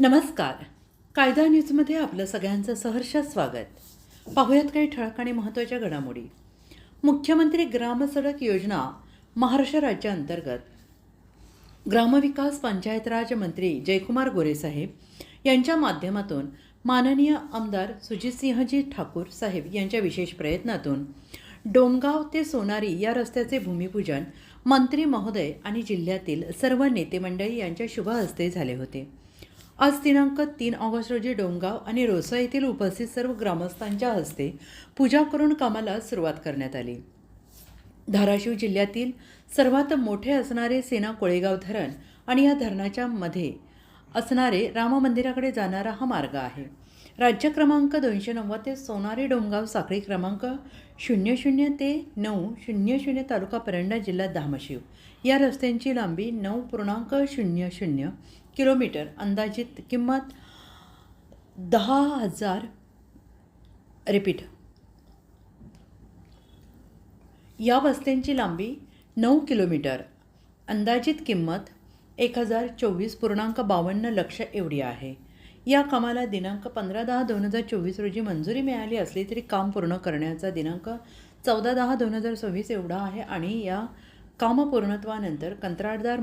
नमस्कार. कायदा न्यूजमध्ये आपलं सगळ्यांचं सहर्ष स्वागत. पाहूयात काही ठळक आणि महत्त्वाच्या घडामोडी. मुख्यमंत्री ग्रामसडक योजना महाराष्ट्र राज्याअंतर्गत. ग्रामविकास पंचायत राज मंत्री जयकुमार गोरेसाहेब यांच्या माध्यमातून माननीय आमदार सुजितसिंहजी ठाकूर साहेब यांच्या विशेष प्रयत्नातून डोमगाव ते सोनारी या रस्त्याचे भूमिपूजन मंत्री महोदय आणि जिल्ह्यातील सर्व नेतेमंडळी यांच्या शुभ हस्ते झाले होते. आज दिनांक तीन ऑगस्ट रोजी डोंगाव आणि रोसा येथील उपस्थित सर्व ग्रामस्थांच्या हस्ते पूजा करून कामाला सुरुवात करण्यात आली. धाराशिव जिल्ह्यातील सर्वात मोठे असणारे सेना कोळेगाव धरण आणि या धरणाच्या मध्ये असणारे राम मंदिराकडे जाणारा हा मार्ग आहे. राज्य क्रमांक दोनशे नव्वद ते सोनारी डोंगाव साखळी क्रमांक शून्य शून्य ते नऊ शून्य शून्य तालुका परंडा जिल्हा धामशिव. या रस्त्यांची लांबी नऊ पूर्णांक शून्य शून्य किलोमीटर. अंदाजित किंमत दहा हजार रिपीट. या वस्त्यांची लांबी नऊ किलोमीटर. अंदाजित किंमत एक हजार चोवीस पूर्णांक बावन्न लक्ष एवढी आहे. या कामाला दिनांक पंधरा दहा दोन हजार चोवीस रोजी मंजुरी मिळाली असली तरी काम पूर्ण करण्याचा दिनांक चौदा दहा दोन हजार सव्वीस एवढा आहे आणि या कामपूर्णत्वानंतर कंत्राटदार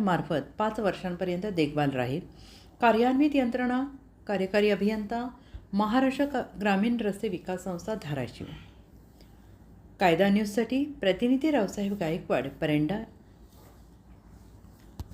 पाच वर्षांपर्यंत देखभाल राहील. कार्यान्वित यंत्रणा कार्यकारी अभियंता महाराष्ट्र क- ग्रामीण रस्ते विकास संस्था धाराशिव. कायदा न्यूजसाठी प्रतिनिधी रावसाहेब गायकवाड परंडा